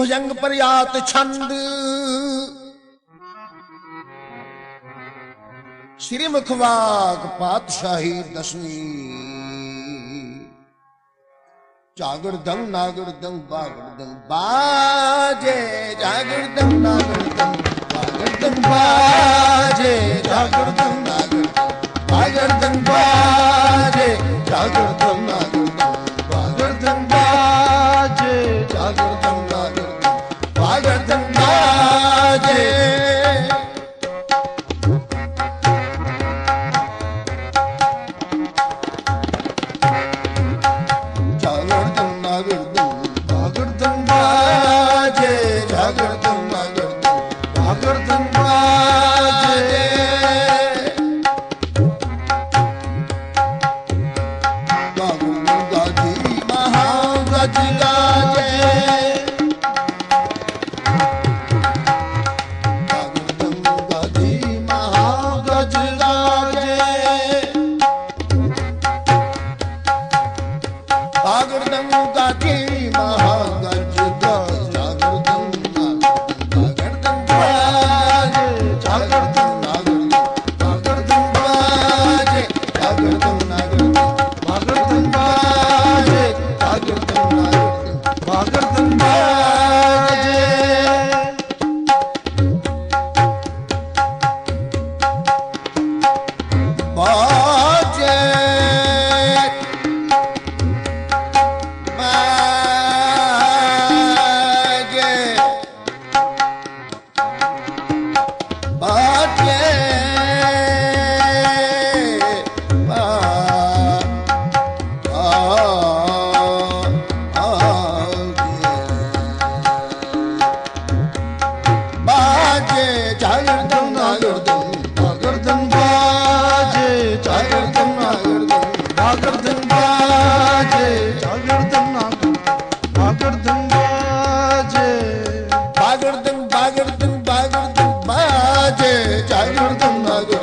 ਭੁਜੰਗ ਪਰਿਆਤ ਛੰਦ। ਸ੍ਰੀ ਮੁਖਵਾਕ ਪਾਤਸ਼ਾਹੀ ਦਸਵੀਂ। ਜਾਗੜ ਦੰ ਨਾਗੜ ਦੰ Bagar ਦੰ ਬਾਜੇ, ਜਾਗੜ ਦੰ ਨਾਗੜ ਦੰ Bagar ਦੰ ਬਾਜੇ, ਜਾਗੜ aqui, Maha Mother.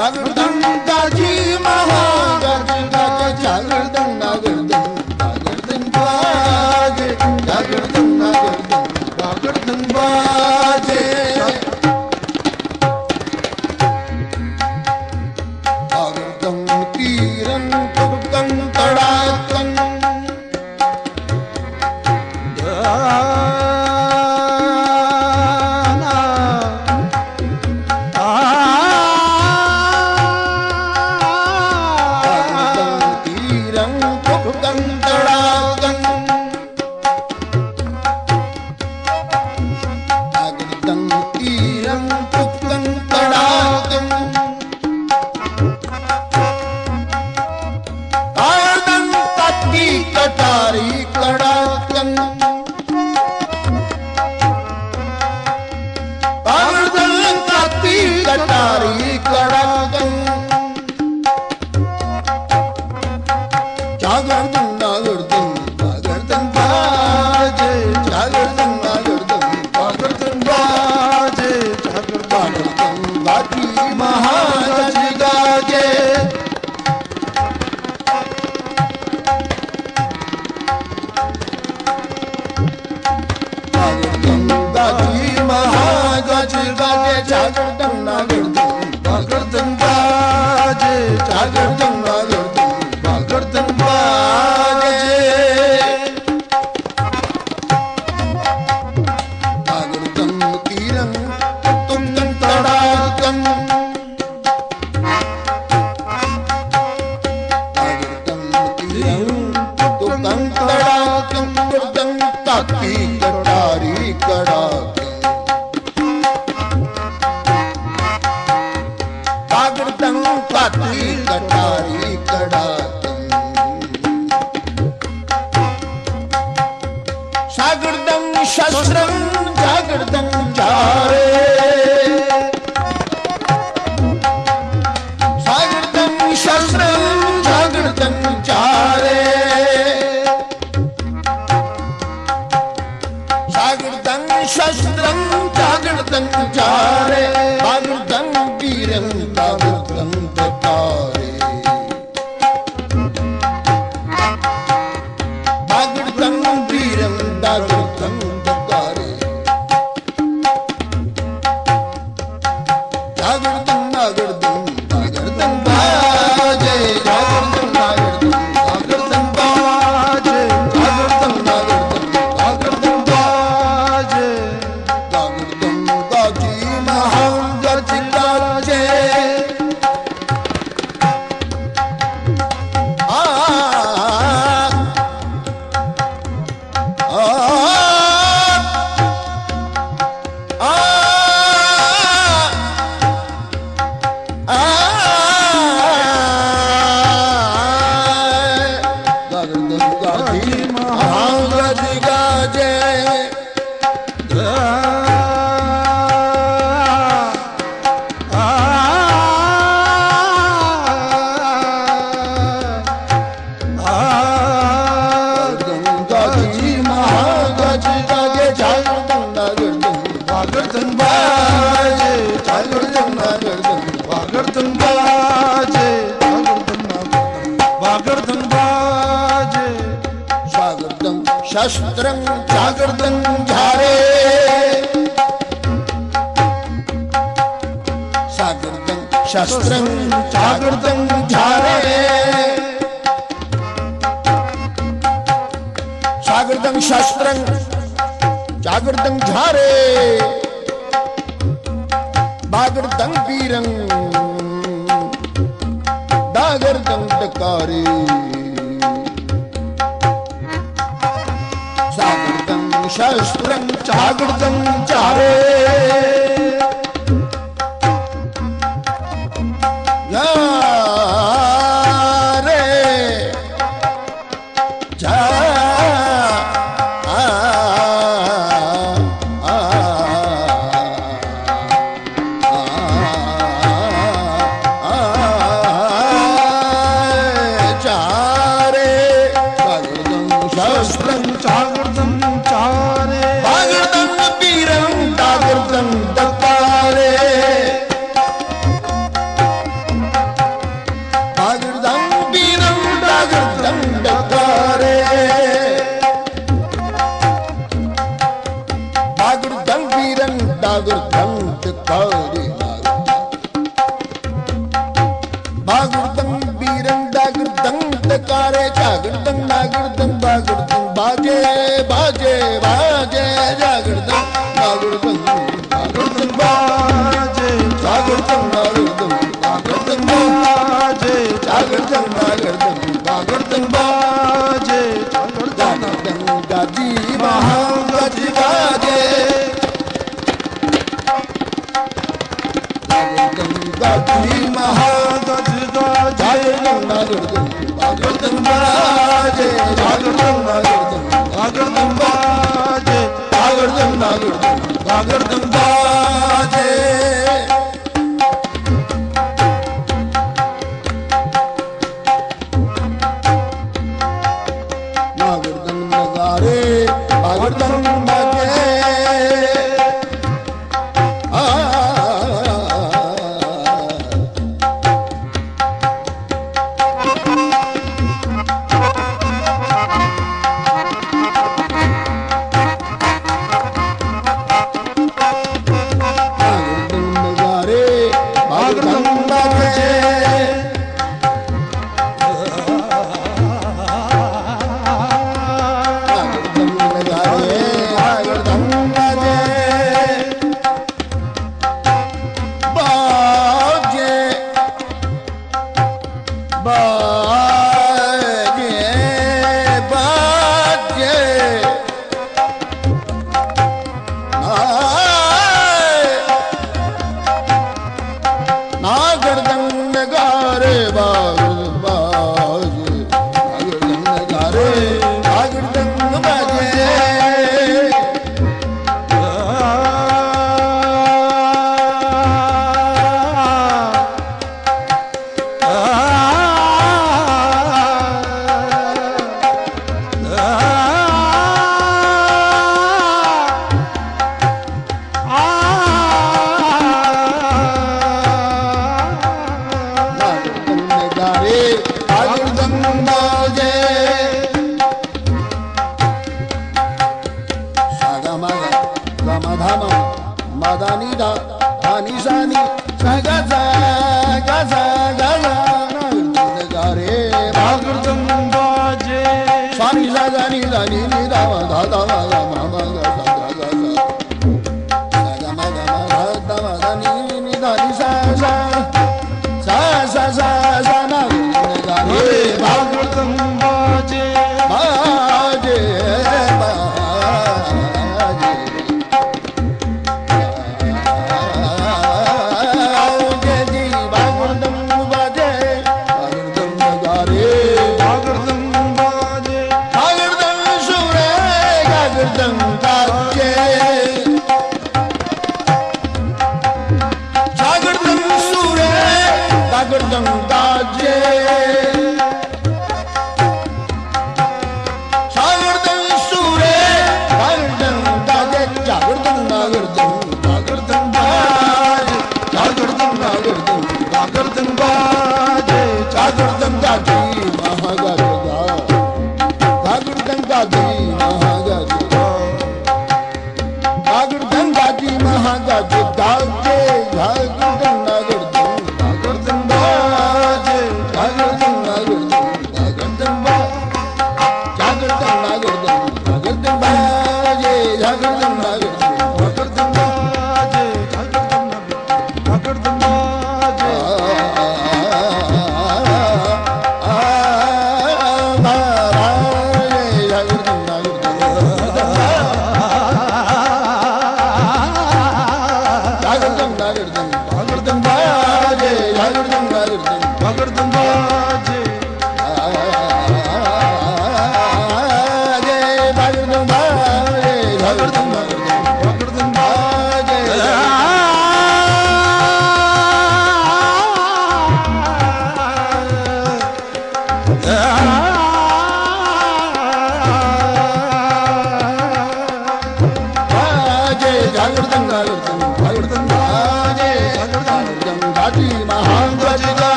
ਹਰ ਬੰਦਾ ਜੀ ਮਹਾ ਚਾਰੇ शस्त्रं जागृतं झारे सागृतं शस्त्रं जागृतं झारे सागृतं शस्त्रं जागृतं झारे बागृतं वीरं दागृतं टकारे शस्त्रं चागृतं चारे ਮਹਾਂ ਗਜ ਬਾਜੇ ਗੰਗਾ ਜੀ। ਮਹਾਂ ਗਜ ਦਾ ਜਾਏ ਲੰਗਾ ਲੜਦੇ ਆਗਰਦਨ ਬਾਜੇ ਆਗਰਦਨ ਬਾਜੇ ਆਗਰਦਨ ਬਾਜੇ ਆਗਰਦਨ ਬਾਜੇ ਆਗਰਦਨ Bye.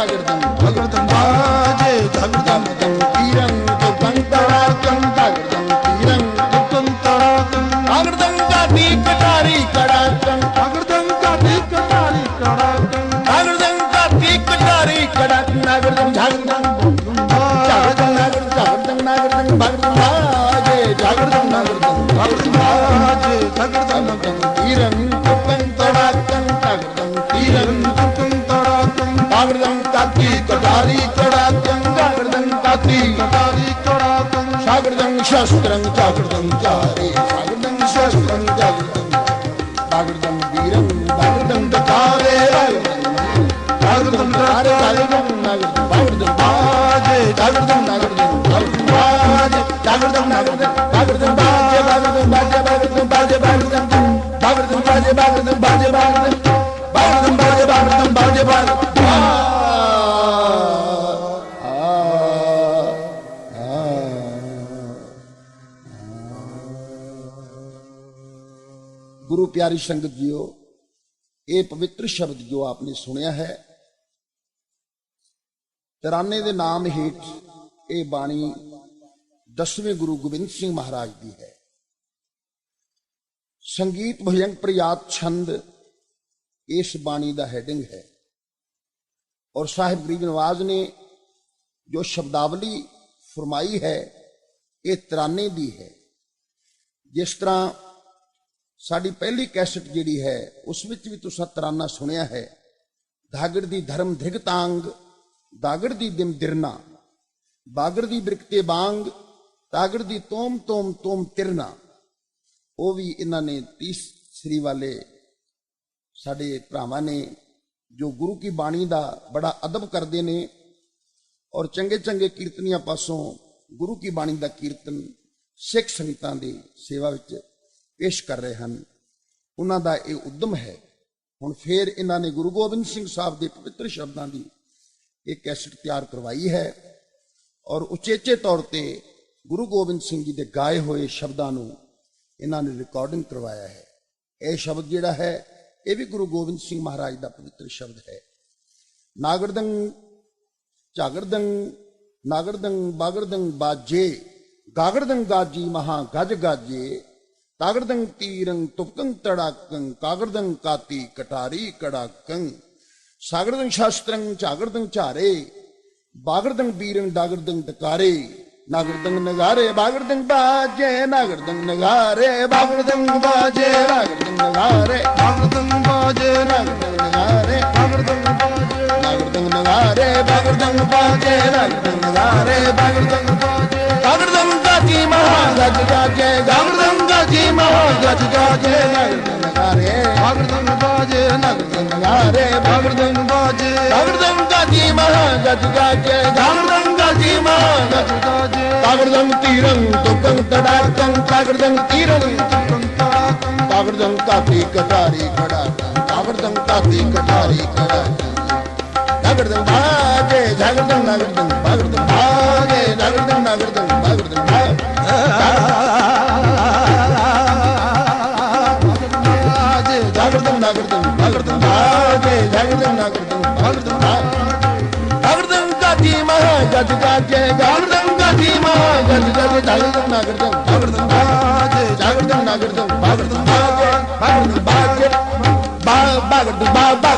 ਜਾਗਰਦਮ ਜਾਗਰਦਮ ਬਾਜੇ ਜਾਗਰਦਮ शस्त्रं जागृतं चारे जागृतं शस्त्रं जागृतं जागृतं वीरं जागृतं दकारे जागृतं दकारे जागृतं नागृतं जागृतं बाजे जागृतं नागृतं जागृतं बाजे जागृतं नागृतं जागृतं बाजे जागृतं बाजे जागृतं बाजे जागृतं जागृतं बाजे जागृतं ਗੁਰੂ ਪਿਆਰੀ ਸੰਗਤ ਜੀਓ, ਇਹ ਪਵਿੱਤਰ ਸ਼ਬਦ ਜੋ ਆਪਨੇ ਸੁਣਿਆ ਹੈ, ਤਰਾਨੇ ਦੇ ਨਾਮ ਹੇਠ ਇਹ ਬਾਣੀ ਦਸਵੇਂ ਗੁਰੂ ਗੋਬਿੰਦ ਸਿੰਘ ਮਹਾਰਾਜ ਦੀ ਹੈ। ਸੰਗੀਤ ਭਜਨ ਪ੍ਰਯਾਤ ਛੰਦ ਇਸ ਬਾਣੀ ਦਾ ਹੈਡਿੰਗ ਹੈ। ਔਰ ਸਾਹਿਬ ਗਰੀਬ ਨਵਾਜ਼ ਨੇ ਜੋ ਸ਼ਬਦਾਵਲੀ ਫਰਮਾਈ ਹੈ, ਇਹ ਤਰਾਨੇ ਦੀ ਹੈ। ਜਿਸ ਤਰ੍ਹਾਂ ਸਾਡੀ ਪਹਿਲੀ ਕੈਸਟ ਜਿਹੜੀ ਹੈ, ਉਸ ਵਿੱਚ ਵੀ ਤੁਸੀਂ ਤਰਾਨਾ ਸੁਣਿਆ ਹੈ। ਧਾਗੜ ਦੀ ਧਰਮ ਧਿਗਤਾਂਗ ਦਾਗੜ ਦੀ ਦਿਮ ਦਿਰਨਾ, ਬਾਗੜ ਦੀ ਬਿਰਕਤੇ ਬਾਂਗ ਤਾਗੜ ਦੀ ਤੋਮ ਤੋਮ ਤੋਮ ਤਿਰਨਾ। ਉਹ ਵੀ ਇਹਨਾਂ ਨੇ ਤੀਸਰੀ ਵਾਲੇ ਸਾਡੇ ਭਰਾਵਾਂ ਨੇ, ਜੋ ਗੁਰੂ ਕੀ ਬਾਣੀ ਦਾ ਬੜਾ ਅਦਬ ਕਰਦੇ ਨੇ ਔਰ ਚੰਗੇ ਚੰਗੇ ਕੀਰਤਨੀਆਂ ਪਾਸੋਂ ਗੁਰੂ ਕੀ ਬਾਣੀ ਦਾ ਕੀਰਤਨ ਸਿੱਖ ਸੰਗਤਾਂ ਦੀ ਸੇਵਾ ਵਿੱਚ ਪੇਸ਼ ਕਰ ਰਹੇ ਹਨ। ਉਹਨਾਂ ਦਾ ਇਹ ਉਦਮ ਹੈ। ਹੁਣ ਫੇਰ ਇਹਨਾਂ ਨੇ ਗੁਰੂ ਗੋਬਿੰਦ ਸਿੰਘ ਸਾਹਿਬ ਦੇ ਪਵਿੱਤਰ ਸ਼ਬਦਾਂ ਦੀ ਇਹ ਕੈਸਟ ਤਿਆਰ ਕਰਵਾਈ ਹੈ ਔਰ ਉਚੇਚੇ ਤੌਰ ਤੇ ਗੁਰੂ ਗੋਬਿੰਦ ਸਿੰਘ ਜੀ ਦੇ ਗਾਏ ਹੋਏ ਸ਼ਬਦਾਂ ਨੂੰ ਇਹਨਾਂ ਨੇ ਰਿਕਾਰਡਿੰਗ ਕਰਵਾਇਆ ਹੈ। ਇਹ ਸ਼ਬਦ ਜਿਹੜਾ ਹੈ, ਇਹ ਵੀ ਗੁਰੂ ਗੋਬਿੰਦ ਸਿੰਘ ਮਹਾਰਾਜ ਦਾ ਪਵਿੱਤਰ ਸ਼ਬਦ ਹੈ। ਨਾਗਰਦੰ ਝਾਗਰਦੰ ਨਾਗਰਦੰ ਬਾਗਰਦੰ ਬਾਜੇ ਗਾਗਰਦੰ ਗਾਜੀ ਮਹਾ ਗਜ ਗਾਜੇ ਤਾਗਰਦੰ ਤੀਰੰ ਤੁਪਕੰ ਤੜਾਕੰ ਕਾਗਰਦੰ ਕਾਤੀ ਕਟਾਰੀ ਕੜਾਕੰ। ਸਾਗਰਦੰ ਸ਼ਾਸਤਰੰ ਝਾਗਰਦੰ ਝਾਰੇ ਬਾਗਰਦੰ ਬੀਰੰ ਡਾਗਰਦੰ ਨਾਗਰਦੰਗ ਨਗਾਰੇ ਬਾਗੜਦੰਗ ਬਾਜੇ ਨਾਗਰਦੰਗ ਨਗਾਰੇ ਬਾਗੜਦੰਗ ਬਾਜੇ ਨਾਗਰਦੰਗ ਨਗਾਰੇ। ਬਾਗੜਦੰਗ ਬਾਜੇ ਨਾਗਰਦੰਗ ਨਗਾਰੇ ਬਾਗੜਦੰਗ ਬਾਜੇ। ਨਾਗਰਦੰਗ ਨਗਾਰੇ ਬਾਗੜਦੰਗ ਬਾਜੇ ਨਾਗਰਦੰਗ ਨਗਾਰੇ ਬਾਗੜਦੰਗ ਬਾਜੇ। ਨਾਗਰਦੰਗ ਗਾਜੀ ਮਹਾ ਗੱਜ ਗਾਜੇ ਨਾਗਰਦੰਗ ਗਾਜੀ ਮਹਾ ਗੱਜ ਗਾਜੇ ਨਾਗਰਦੰਗ ਨਗਾਰੇ ਬਾਗੜਦੰਗ ਬਾਜੇ ਨਾਗਰਦੰਗ ਨਗਾਰੇ ਬਾਗੜਦੰਗ ਬਾਜੇ ਨਾਗਰਦੰਗ ਗਾਜੀ ਮਹਾ ਗੱਜ ਗਾਜੇ ਨਾਗਰਦੰਗ ਗਾਜੀ ਮਹਾ ਗੱਜ ਬਾਜੇ ਤਾਗੜਦੰਗ ਤੀਰੰ ਤੁਕੰ ਤੜਾਕੰ ਤਾਗੜਦੰਗ ਤੀਰੰ ਕੰਤੜਾ ਕੰਗ ਤਾਗੜਦੰਗ ਕਾਤੀ ਕਟਾਰੀ ਖੜਾ ਤਾਗੜਦੰਗ ਕਾਤੀ ਕਟਾਰੀ ਖੜਾ ਤਾਗੜਦੰਗ ਬਾਜੇ ਜਾਗੜਦੰਗ ਨਾਗੜਦੰਗ ਬਾਗੜਦੰਗ ਬਾਜੇ ਜਾਗੜਦੰਗ ਨਾਗੜਦੰਗ ਬਾਗੜਦੰਗ ਬਾਜੇ ਜਾਗੜਦੰਗ ਨਾਗੜਦੰਗ ਬਾਗੜਦੰਗ ਬਾਜੇ ਜਾਗੜਦੰਗ ਨਾਗੜਦੰਗ ਬਾਗੜਦੰਗ ਤਾਗੜਦੰਗ ਕਾਤੀ ਮਹਾ ਗੱਜ ਗਾਜੇ ਜਾਗੜਦੰਗ ਕਾਤੀ ਮਹਾ ਗੱਜ ਗਾਜੇ ਜਾਗੜਦੰਗ ਨਾਗੜਦੰਗ ਬਾਗੜਦੰਗ ਬਾਜੇ ਜਾਗੜਦੰਗ ਨਾਗੜਦੰਗ ਬਾਗੜਦੰਗ ਬਾਜੇ ਬਾਗੜਦੰਗ ਬਾਜੇ ਬਾ